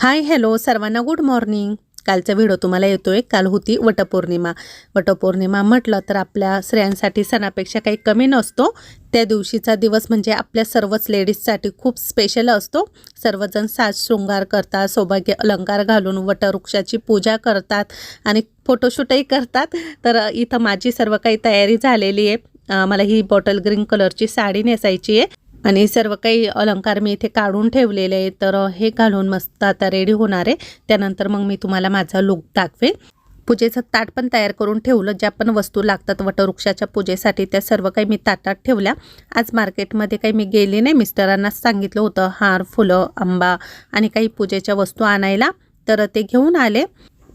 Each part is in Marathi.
हाय हॅलो सर्वांना गुड मॉर्निंग. कालचा व्हिडिओ तुम्हाला येतो आहे काल होती वटपौर्णिमा. वटपौर्णिमा म्हटलं तर आपल्या स्त्रियांसाठी सणापेक्षा काही कमी नसतो. त्या दिवशीचा दिवस म्हणजे आपल्या सर्वच लेडीजसाठी खूप स्पेशल असतो. सर्वजण साज शृंगार करतात सौभाग्य अलंकार घालून वटवृक्षाची पूजा करतात आणि फोटोशूटही करतात. तर इथं माझी सर्व काही तयारी झालेली आहे. मला ही बॉटल ग्रीन कलरची साडी नेसायची आहे. आणि सर्व काही अलंकार मी इथे काढून ठेवलेले आहेत. तर हे घालून मस्त आता रेडी होणार आहे. त्यानंतर मग मी तुम्हाला माझा लुक दाखवेन. पूजेचं ताट पण तयार करून ठेवलं. ज्या पण वस्तू लागतात वटवृक्षाच्या पूजेसाठी त्या सर्व काही मी ताटात ठेवल्या. आज मार्केटमध्ये काही मी गेली नाही. मिस्टरांनाच सांगितलं होतं हार फुलं आंबा आणि काही पूजेच्या वस्तू आणायला. तर ते घेऊन आले.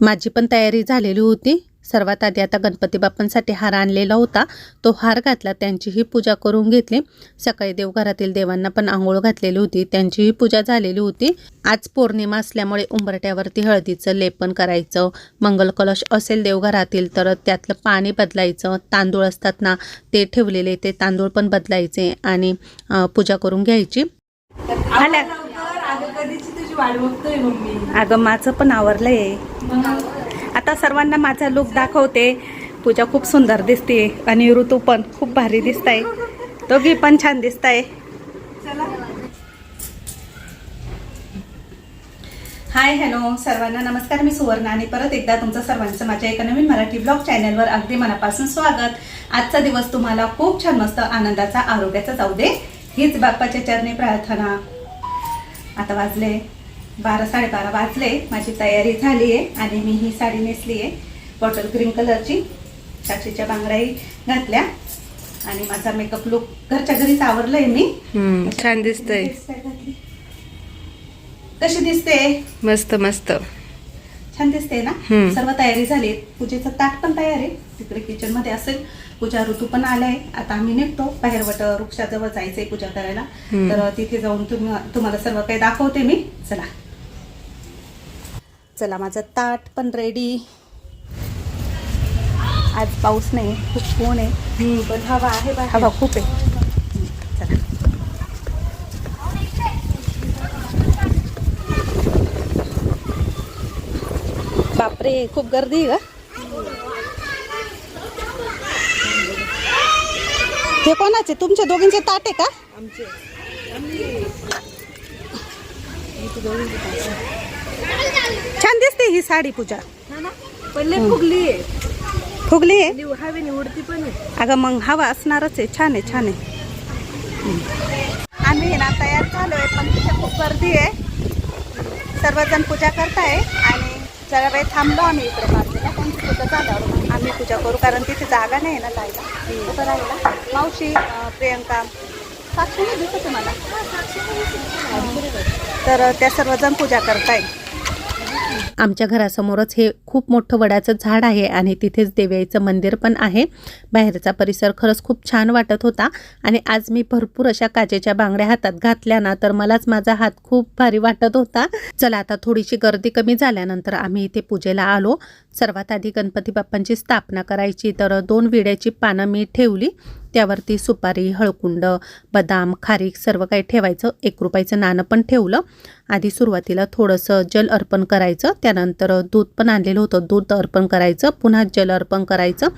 माझी पण तयारी झालेली होती. सर्वात आधी आता गणपती बाप्पांसाठी हार आणलेला होता. तो हार घातला त्यांचीही पूजा करून घेतली. सकाळी देवघरातील देवांना पण आंघोळ घातलेली होती. त्यांचीही पूजा झालेली होती. आज पौर्णिमा असल्यामुळे उंबरट्यावरती हळदीचं लेपन करायचं मंगल कलश असेल देवघरातील तर त्यातलं पाणी बदलायचं. तांदूळ असतात ना ते ठेवलेले ते तांदूळ पण बदलायचे आणि पूजा करून घ्यायची. आल्या. अगं कधीची तुझी वाट बघतोय मम्मी? अगं माझं पण आवरलंय. आता सर्वांना माझा लुक दाखवते. पूजा खूप सुंदर दिसते आणि ऋतू पण खूप भारी दिसत आहे दोघी पण छान दिसत आहे हाय हॅलो सर्वांना नमस्कार. मी सुवर्ण आणि परत एकदा तुमचं सर्वांचं माझ्या एका नवीन मराठी ब्लॉग चॅनलवर अगदी मनापासून स्वागत. आजचा दिवस तुम्हाला खूप छान मस्त आनंदाचा आरोग्याचा जाऊ दे. हीच बाप्पाच्या चरणी प्रार्थना. आता वाजले. बारा साडेबारा वाजले. माझी तयारी झाली आहे आणि मी ही साडी नेसली आहे. बॉटल ग्रीन कलरची साक्षीच्या बांगड्याही घातल्या. आणि माझा मेकअप लुक घरच्या घरीच आवरलंय मी. छान दिसतंय. कशी दिसते? मस्त मस्त. छान दिसते ना. सर्व तयारी झाली पूजेचं ताट पण तयार आहे. तिकडे किचनमध्ये असेल. पूजा ऋतू पण आलाय. आता आम्ही निघतो. बाहेर वट वृक्षाजवळ जायचंय पूजा करायला. तर तिथे जाऊन तुम्ही तुम्हाला सर्व काही दाखवते मी. चला. चला माझं ताट पण रेडी आज पाऊस नाही खूप ऊन आहे पण हवा आहे. हवा खूप आहे बापरे खूप गर्दी आहे का हे कोणाचे तुमच्या दोघींचे ताट आहे का छान दिसते ही साडी पूजा. पहिले फुगली फुगली आहे? निवडती पण आहे. अगं मग हवा असणारच आहे. छान आहे छान आहे. आम्ही ना तयार झालोय पण तिथे खूप गर्दी आहे. सर्वजण पूजा करताय आणि जरा वेळ थांबलो आम्ही इकडे बाजूला. त्यांची पूजा झाल्यावर मग आम्ही पूजा करू कारण तिथे जागा नाही आहे ना जायला. उभं राहायला. मावशी अं, प्रियंका साक्षी दिसत तुम्हाला तर त्या सर्वजण पूजा करताय. आमच्या घरासमोरच हे खूप मोठं वडाचं झाड आहे आणि तिथेच देवीचं मंदिर पण आहे. बाहेरचा परिसर खरंच खूप छान वाटत होता आणि आज मी भरपूर अशा काचेच्या बांगड्या हातात घातल्या ना तर मलाच माझा हात खूप भारी वाटत होता. चला आता थोडीशी गर्दी कमी झाल्यानंतर आम्ही इथे पूजेला आलो. सर्वात आधी गणपती बाप्पांची स्थापना करायची तर दोन विड्याची पानं मी ठेवली. त्यावरती सुपारी हळकुंड बदाम खारीक सर्व काही ठेवायचं. एक रुपयाचं नाणं पण ठेवलं. आधी सुरुवातीला थोडंसं जल अर्पण करायचं. त्यानंतर दूध पण आणलेलं होतं. दूध अर्पण करायचं. पुन्हा जल अर्पण करायचं.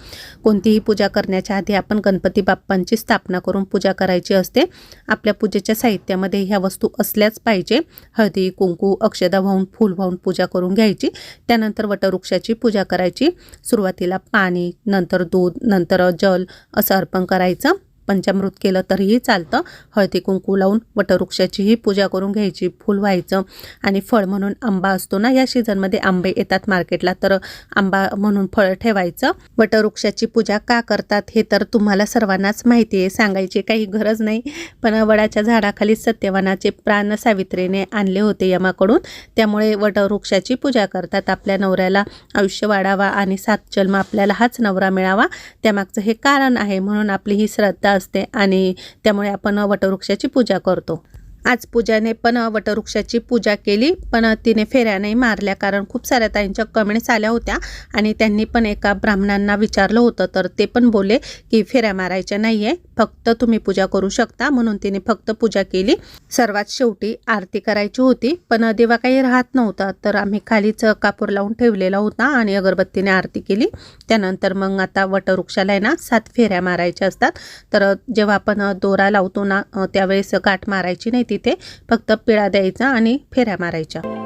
कोणतीही पूजा करण्याच्या आधी आपण गणपती बाप्पांची स्थापना करून पूजा करायची असते. आपल्या पूजेच्या साहित्यामध्ये ह्या वस्तू असल्याच पाहिजे. हळदी कुंकू अक्षदा वाहून फूल वाहून पूजा करून घ्यायची. त्यानंतर वटवृक्षाची पूजा करायची. सुरुवातीला पाणी नंतर दूध नंतर जल असं अर्पण करायचं. करायचं पंचामृत केलं तरीही चालतं. हळदी कुंकू लावून वटवृक्षाचीही पूजा करून घ्यायची फुल व्हायचं. आणि फळ म्हणून आंबा असतो ना या सीझनमध्ये आंबे येतात मार्केटला तर आंबा म्हणून फळ ठेवायचं. वटवृक्षाची पूजा का करतात हे तर तुम्हाला सर्वांनाच माहिती आहे सांगायची काही गरज नाही. पण वडाच्या झाडाखाली सत्यवानाचे प्राण सावित्रीने आणले होते यमाकडून. त्यामुळे वटवृक्षाची पूजा करतात. आपल्या नवऱ्याला आयुष्य वाढावा आणि सात जन्म आपल्याला हाच नवरा मिळावा त्यामागचं हे कारण आहे. म्हणून आपली ही श्रद्धा असते आणि त्यामुळे आपण वटवृक्षाची पूजा करतो. आज पूजाने पण वटवृक्षाची पूजा केली पण तिने फेऱ्या नाही मारल्या कारण खूप साऱ्या ताईंच्या कमेंट्स आल्या होत्या आणि त्यांनी पण एका ब्राह्मणांना विचारलं होतं. तर ते पण बोलले की फेऱ्या मारायच्या नाही आहे फक्त तुम्ही पूजा करू शकता. म्हणून तिने फक्त पूजा केली. सर्वात शेवटी आरती करायची होती पण देवा काही राहत नव्हता. तर आम्ही खालीच कापूर लावून ठेवलेला होता आणि अगरबत्तीने आरती केली. त्यानंतर मग आता वटवृक्षाला आहे ना सात फेऱ्या मारायच्या असतात. तर जेव्हा आपण दोरा लावतो ना त्यावेळेस गाठ मारायची नाही तिथे फक्त पिळा द्यायचा आणि फेऱ्या मारायच्या.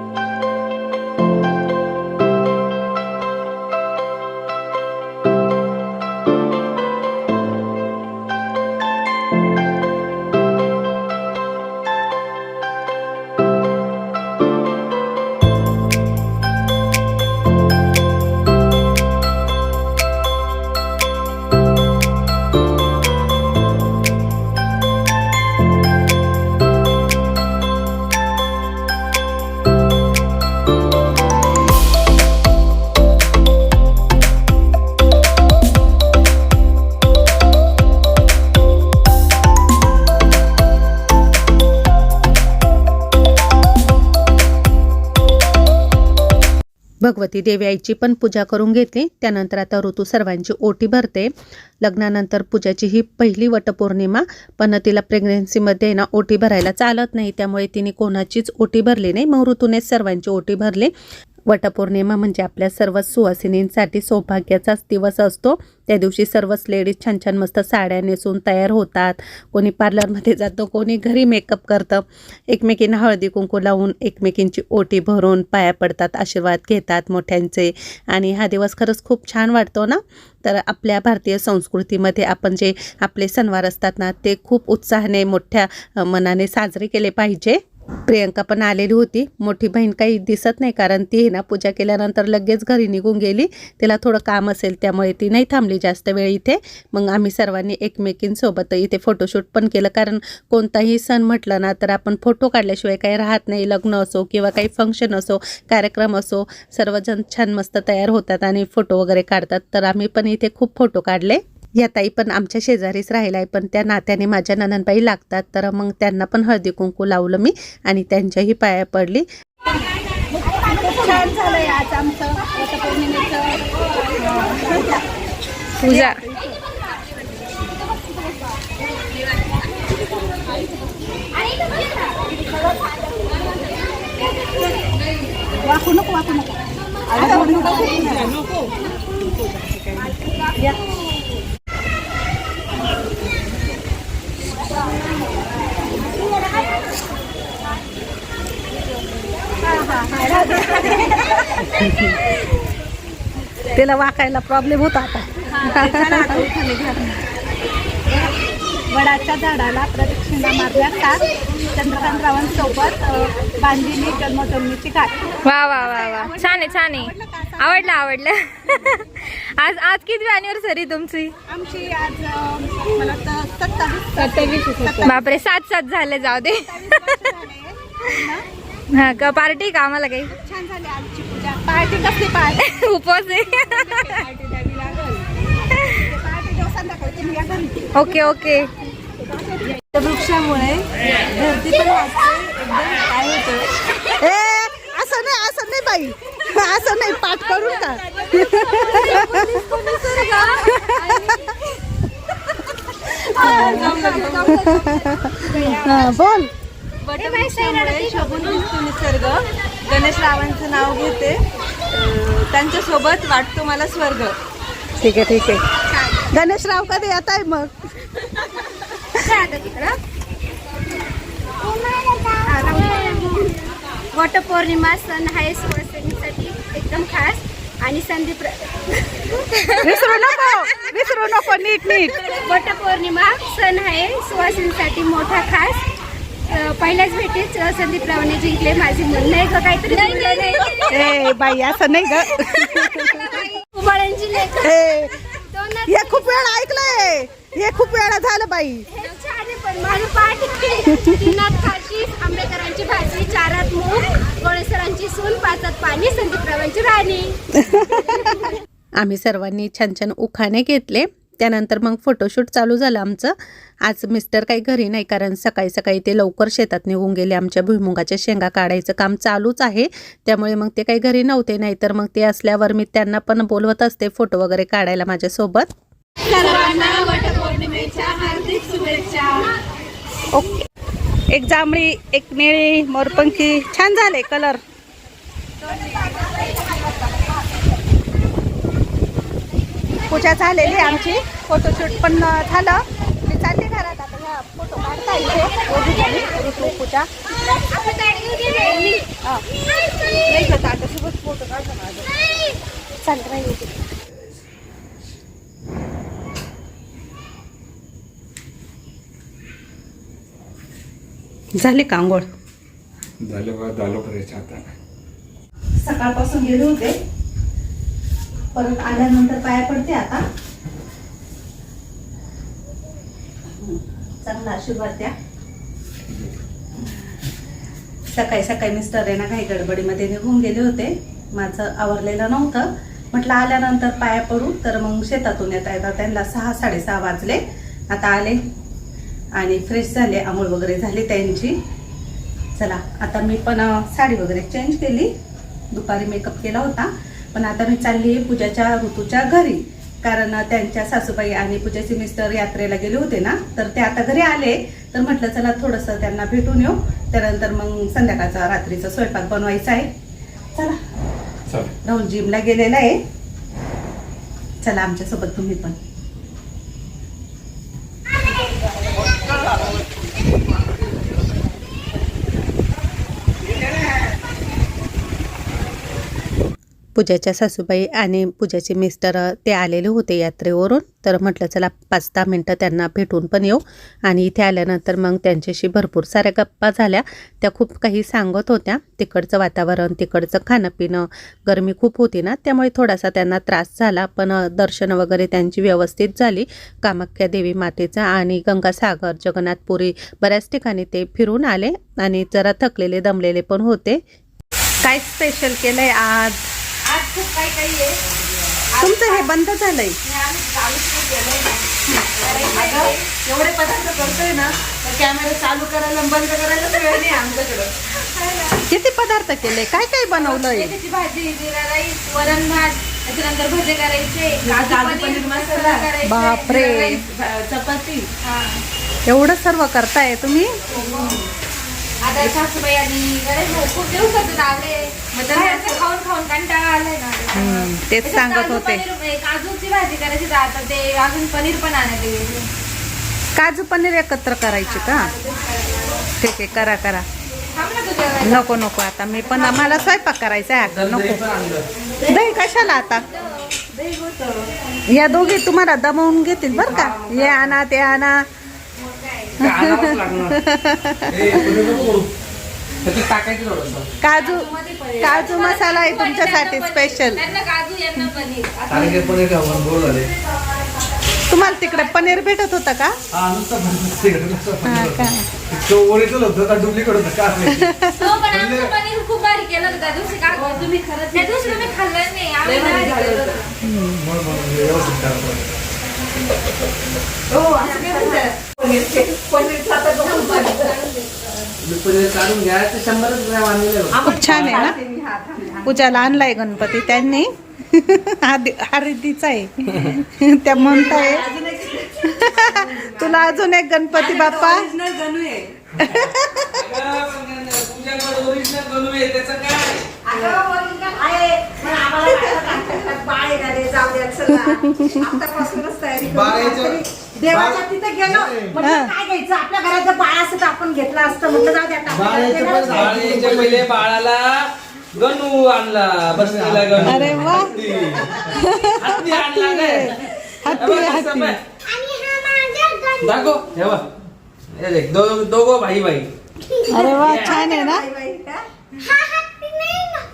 भगवती देवी आईची पण पूजा करून घेतली त्यानंतर आता ऋतू सर्वांची ओटी भरते. लग्नानंतर पूजाची ही पहिली वटपौर्णिमा पण तिला प्रेग्नेन्सीमध्ये ना ओटी भरायला चालत नाही. त्यामुळे तिने कोणाचीच ओटी भरली नाही. मग ऋतूनेच सर्वांची ओटी भरली. वटपौर्णिमा म्हणजे आपल्या सर्व सुवासिनींसाठी सौभाग्याचाच दिवस असतो. त्या दिवशी सर्वच लेडीज छान छान मस्त साड्या नेसून तयार होतात. कोणी पार्लरमध्ये जातं कोणी घरी मेकअप करतं. एकमेकींना हळदी कुंकू लावून एकमेकींची ओटी भरून पाया पडतात आशीर्वाद घेतात मोठ्यांचे. आणि हा दिवस खरंच खूप छान वाटतो ना? तर आपल्या भारतीय संस्कृतीमध्ये आपण जे आपले सणवार असतात ना ते खूप उत्साहाने मोठ्या मनाने साजरे केले पाहिजे. प्रियंका पण आलेली होती. मोठी बहीण काही दिसत नाही कारण ती ना पूजा केल्यानंतर लगेच घरी निघून गेली. तिला थोडं काम असेल त्यामुळे ती नाही थांबली जास्त वेळ इथे. मग आम्ही सर्वांनी एकमेकींसोबत इथे फोटोशूट पण केलं. कारण कोणताही सण म्हटलं ना तर आपण फोटो काढल्याशिवाय काही राहत नाही. लग्न असो किंवा काही फंक्शन असो कार्यक्रम असो सर्वजण छान मस्त तयार होतात आणि फोटो वगैरे काढतात. तर आम्ही पण इथे खूप फोटो काढले. या ताई पण आमच्या शेजारीच राहिला आहे पण त्या नात्याने माझ्या ननंदबाई लागतात. तर मग त्यांना पण हळदी कुंकू लावलं मी आणि त्यांच्याही पाया पडली. पूजा. वाकू नको नको. तिला वाकायला प्रॉब्लेम होता आता. वडाच्या झाडाला प्रदक्षिणा मारल्या का? चंद्रकांत रावांसोबत अ, बांधिली जन्मजन्मीची गाठ वा वा वा वा. छान आहे छान आहे. आवडलं आवडलं आज आज किती अॅनिव्हर्सरी तुमची? आमची आज मला सत्तावीस. सत्तावीस बापरे सात सात झाले जाऊ दे. हा का पार्टी का आम्हाला काही? छान झाली आजची पूजा. पार्टी कसली पार्टी? उपवास आहे. Okay okay. वृक्षामुळे धरती पण काय होतं? ए असं नाही असं नाही बाई. असं नाही पाठ करून का? हा, बोल. वटवृक्षामुळे शोभून दिसतो निसर्ग. गणेश रावांचं नाव घेते. त्यांच्यासोबत वाटतो मला स्वर्ग. ठीक आहे ठीक आहे. गणेशराव कधी येत आहे मग? वटपौर्णिमा सण आहे सुवासिनीसाठी एकदम खास आणि संदीप विसरू नको विसरू नको नीट नीट. वटपौर्णिमा सण आहे सुवासिनीसाठी मोठा खास पहिल्याच भेटीत संदीप रावने जिंकले माझे मन. नाही का काहीतरी नाही. ए बाई असं नाही ग. उबाळ्यांची लेख ए दोनात हे खूप वेळा ऐकलंय. हे खूप वेळा झालं बाई. हे छान आहे पण माझं पाठ तीनात खाशी आंबेकरांची भाजी चारात मूग गोळेसरांची सून पाचात पाणी संदीप रावांची राणी. आम्ही सर्वांनी छान छान उखाणे घेतले. त्यानंतर मग फोटोशूट चालू झालं आमचं. आज मिस्टर काही घरी नाही कारण सकाळी सकाळी ते लवकर शेतात निघून गेले. आमच्या भुईमुगाच्या शेंगा काढायचं काम चालूच आहे. त्यामुळे मग ते काही घरी नव्हते नाही तर मग ते असल्यावर मी त्यांना पण बोलवत असते फोटो वगैरे काढायला माझ्यासोबत. ओके. एक जांभळी एक निळी मोरपंखी. छान झाले कलर पूजा झालेली आमची. फोटोशूट पण झालं. मी चालली घरात. आता ह्या फोटो काढता इथे ऋतू, पूजा. हा. नाही का, ताटासोबत फोटो काढतो माझा. चाल राहिली ती. झाली आता सकाळपासून गेले होते. परत आल्यानंतर पाया पडते आता. चांगला आशीर्वाद द्या. सकाळी सकाळी मिस्टर आहे ना काही गडबडीमध्ये निघून गेले होते. माझं आवरलेलं नव्हतं. म्हटलं आल्यानंतर पाया पडू तर मग शेतातून येता येतात त्यांना सहा साडेसहा वाजले. आता आले आणि फ्रेश झाले आंघोळ वगैरे झाली त्यांची. चला आता मी पण साडी वगैरे चेंज केली. दुपारी मेकअप केला होता. पण आता मी चालली आहे पूजाच्या ऋतूच्या घरी. कारण त्यांच्या सासूबाई आणि पूजाचे मिस्टर यात्रेला गेले होते ना तर ते आता घरी आले. तर म्हटलं चला थोडंसं त्यांना भेटून येऊ. त्यानंतर मग संध्याकाळचा रात्रीचा स्वयंपाक बनवायचा आहे. चला. राहुल जिमला गेलेला आहे. चला आमच्यासोबत तुम्ही पण. पूजाच्या सासूबाई आणि पूजाचे मिस्टर ते आलेले होते यात्रेवरून. तर म्हटलं चला पाच दहा मिनटं त्यांना भेटून पण येऊ. आणि इथे आल्यानंतर मग त्यांच्याशी भरपूर साऱ्या गप्पा झाल्या. त्या खूप काही सांगत होत्या. तिकडचं वातावरण तिकडचं खाणंपिणं गर्मी गरमी खूप होती ना त्यामुळे थोडासा त्यांना त्रास झाला. पण दर्शन वगैरे त्यांची व्यवस्थित झाली. कामाख्या देवी मातेचा आणि गंगासागर जगन्नाथपुरी बऱ्याच ठिकाणी ते फिरून आले आणि जरा थकलेले दमलेले पण होते. काय स्पेशल केलंय आज? आज खूप काही काही आहे. तुमचं हे बंद झालंय. हे एवढे पदार्थ करतोय ना तर कॅमेरा चालू करायला बंद करायला वेळ नाही आमच्याकडं. किती पदार्थ केले? काय काय बनवलंय? मेथीची भाजी जिरा राईस वरण भात त्याच्यानंतर भजे करायचे बापरे. चपाती. हा. एवढं सर्व करताय तुम्ही? आता सासूबाई आणि गणेश भाऊ खूप दिवसातून आले मग खाऊन खाऊन कंटाळा आलाय ना. हम्म, तेच सांगत काजू होते. पनीर- काजूची भाजी करायची तर आता ते अजून पनीर पण. काजू पनीर एकत्र करायची का? ठीक आहे करा करा. थांब ना. नको नको आता मी पण मला स्वयंपाक करायचा आहे. अगं नको. दही कशाला आता? या दोघी तुम्हाला दमवून घेतील बर का. हे आणा ते आणा. काजू काजू मसाला आहे तुमच्यासाठी स्पेशल तुम्हाला तिकडे पनीर भेटत होतं का? हा पनीर काढून घ्या ते शंभरच ग्रॅम आणलेले होते. खूप छान आहे ना पूजाला आणलाय गणपती त्यांनी हा दि- हा रिद्धीचा आहे त्या म्हणताय तुला अजून एक गणपती बाप्पा ओरिजिनल गणू आहे तुमच्याकडे original बनवू आहे, त्याचं काय? आतापासूनच तयारी करू. बाळाचं- देवाच्या तिथे गेलो. म्हटलं काय घ्यायचं? आपल्या घराचं बाळ असतं तर आपण घेतलं असतं. म्हटलं जाऊ दे आता. आपल्या घरात बाळाचं पण देणार. बाळाच्या पहिले बाळाला गणू आणला बसलेला गणू. अरे वा. हत्ती हत्ती आणला काय हत्ती, हे बघ, हत्ती. दाखव हे बघ. हे देख, दो- दोघं भाई भाई अरे वा छान आहे ना? हे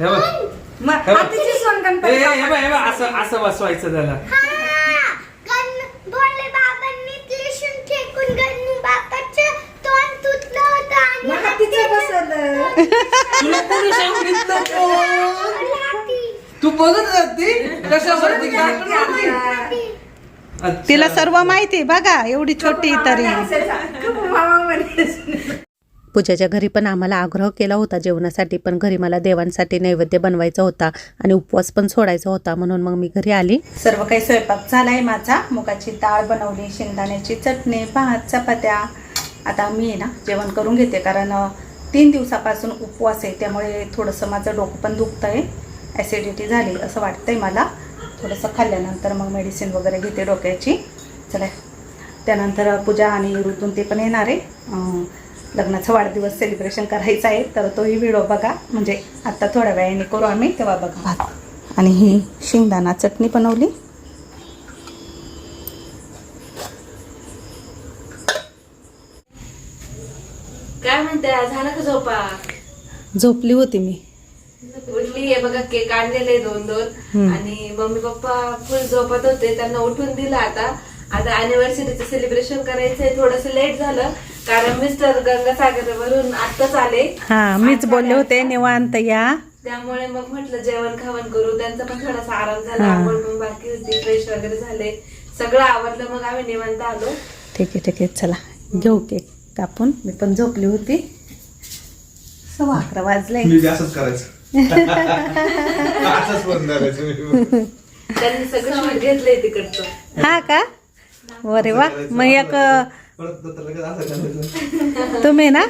हे बघ. हातीची सोन हे गणपती हे- हे बघ हे बघ असं असं बसवायचं त्याला. गणू बसवलं. तुला कोणी सांगितलं पण? तू बघत हाती. अच्छा. तिला सर्व माहिती बघा एवढी छोटी तरी. पूजाच्या घरी पण आम्हाला आग्रह केला होता जेवणासाठी पण घरी मला देवांसाठी नैवेद्य बनवायचा होता आणि उपवास पण सोडायचा होता म्हणून मग मी घरी आली. सर्व काही स्वयंपाक झालाय माझा. मुगाची डाळ बनवली शेंगदाण्याची चटणी भात चपात्या. आता मी आहे ना जेवण करून घेते कारण तीन दिवसापासून उपवास आहे त्यामुळे थोडंसं माझं डोकं पण दुखतं आहे ॲसिडिटी झाली असं वाटतंय मला. थोडंसं खाल्ल्यानंतर मग मेडिसिन वगैरे घेते डोक्याची. चला त्यानंतर पूजा आणि ऋतून ते पण येणार आहे. लग्नाचा वाढदिवस सेलिब्रेशन करायचा आहे तर तोही व्हिडिओ बघा. म्हणजे आत्ता थोड्या वेळाने करू आम्ही तेव्हा बघा. भात आणि ही शेंगदाणा चटणी बनवली. काय म्हणते झालं का झोपा? झोपली होती मी. उठली आहे बघा केक आणलेले दोन दोन. आणि मम्मी पप्पा फुल झोपत होते त्यांना उठून दिलं आता. आता अॅनिव्हर्सरीचं सेलिब्रेशन करायचंय थोडस लेट झालं. कारण मिस्टर गंगासागर वरून आत्ताच आले. हां मीच बोलले होते निवांत या. त्यामुळे मग म्हटलं जेवण खावण करू. त्यांचा पण थोडासा आराम झाला. हा. आंघोळ पण बाकी होती. फ्रेश वगैरे झाले. सगळं आवडलं. मग आम्ही निवांत आलो. ठीक आहे ठीक आहे. चला घेऊ केक कापून. मी पण झोपली होती. सव्वा अकरा वाजले. मी बी असंच करायचं. असंच बंद करायचं मी. त्यांनी सगळं शूट घेतलंय तिकडचं. हा का? अरे वा. मग एक तुम्ही ना?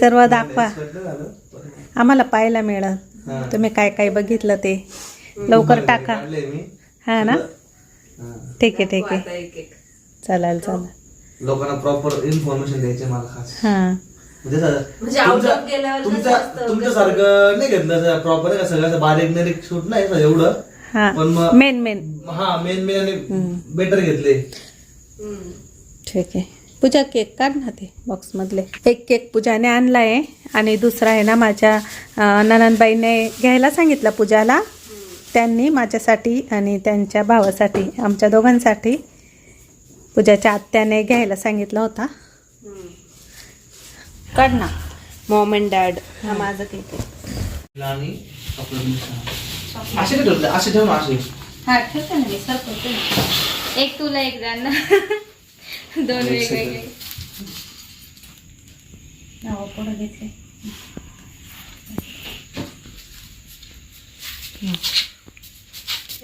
सर्व दाखवा. आम्हाला पाहायला मिळेल. हा. तुम्ही काय काय बघितलं ते? लवकर टाका. हा ना? हा. ठीक आहे ठीक आहे. एक एक. चालेल चालेल. लोकांना प्रॉपर इन्फॉर्मेशन द्यायचे मला खास. हा. म्हणजे म्हणजे out तुमच्या- of गेल्यावर कसं तुमच्या असतं? तुमच्यासारखं नाही घेतलं प्रॉपर का? सगळं असं बारीक निरीक शूट नाही एवढं? हा. पण मेन मेन हा मेन मेन आणि बेटर घेतले. ठीक आहे. पूजा केक काढ ना ते बॉक्समधले. एक केक पूजाने आणला आहे आणि दुसरा आहे ना माझ्या ननंदबाईने घ्यायला सांगितलं पूजाला. त्यांनी माझ्यासाठी आणि त्यांच्या भावासाठी आमच्या दोघांसाठी पूजाच्या आत्याने घ्यायला सांगितला होता. काढ ना. मॉम अँड डॅड हा माझा केक आहे. ना हा ठेवते ना मी ना. एक तुला एक द्यांना दोन वेगवेगळे. नावं पुढं घेतले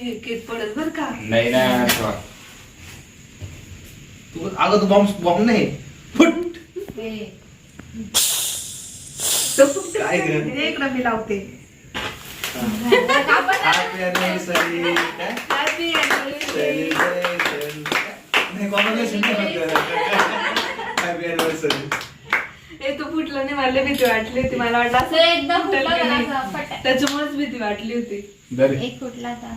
हे केक पडत बर का? नाही ना तू अगं तू बॉम्ब बॉम्ब नाही. फुट. काय ग? इकडं मी लावते. Happy anniversary. Congratulations. Happy anniversary. हे तो फुटलं नाही मला भीती वाटली होती. मला वाटलं असं एकदम फुटेल त्याच्यामुळेच भीती वाटली होती. एक फुटला होता.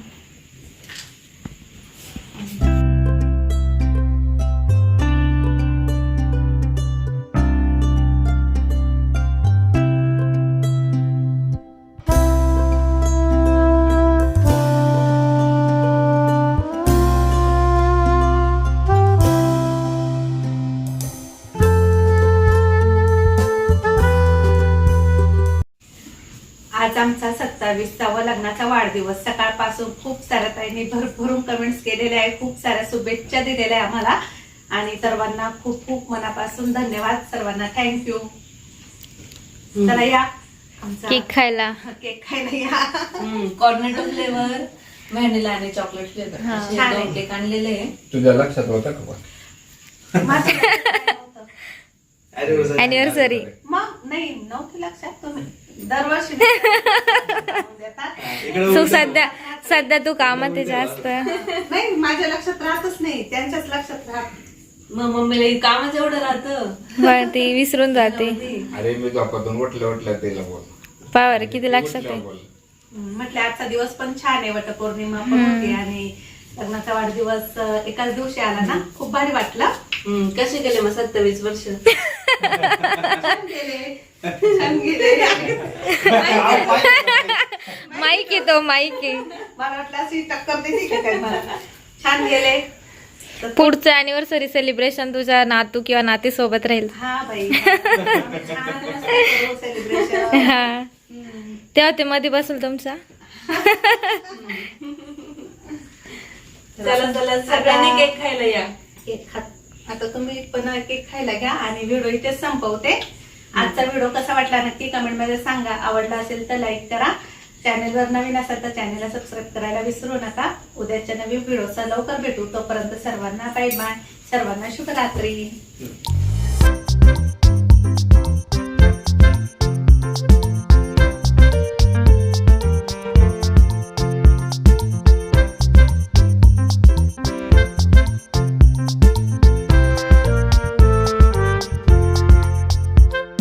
सत्तावीसावा लग्नाचा वाढदिवस. सकाळपासून खूप साऱ्या ताईंनी भरभरून कमेंट्स केलेले आहे खूप साऱ्या शुभेच्छा दिलेल्या आहे आम्हाला. आणि सर्वांना खूप खूप मनापासून धन्यवाद सर्वांना. थँक्यू चला या. केक खायला. केक खायला या. कॉर्नेटो फ्लेवर व्हॅनिला आणि चॉकलेट फ्लेवर छान. केक आणलेले आहे. तुझ्या लक्षात होतं का. अॅनिव्हर्सरी मग नाही नव्हतं लक्षात तुम्ही. दरवर्षी देतात. तू. सध्या सध्या तू कामात आहे जास्त. नाही माझ्या लक्षात राहतच नाही. त्यांच्याच लक्षात राहत. मग मम्मीला हे कामच एवढं राहतं. बरं ती विसरून जाते. अरे मी झोपातून उठल्या उठल्या तिला बोल. पावर किती लक्षात उठल्या आहे. बोल. म्हटलं आजचा दिवस पण छान आहे वटपौर्णिमा पण होती आणि लग्नाचा वाढदिवस अं, एकाच दिवशी आला ना? खूप भारी वाटलं. हम्म, कसे गेले मग सत्तावीस वर्ष? माईक आहे तो माईक छान गेले. पुढचं अॅनिव्हर्सरी सेलिब्रेशन तुझ्या नातू किंवा नाती सोबत राहील. हा तेव्हा ते मध्ये बसेल तुमचा? चला चला सगळ्यांनी केक खायला या. केक खात आता तुम्ही पण केक खायला घ्या आणि व्हिडिओ इथे संपवते. आजचा व्हिडिओ कसा वाटला नक्की कमेंटमध्ये सांगा. आवडला असेल तर लाईक करा. चॅनेलवर नवीन असेल तर चॅनेलला सबस्क्राईब करायला विसरू नका. उद्याच्या नवीन व्हिडिओचा लवकर भेटू. तोपर्यंत सर्वांना बाय बाय सर्वांना शुभरात्री.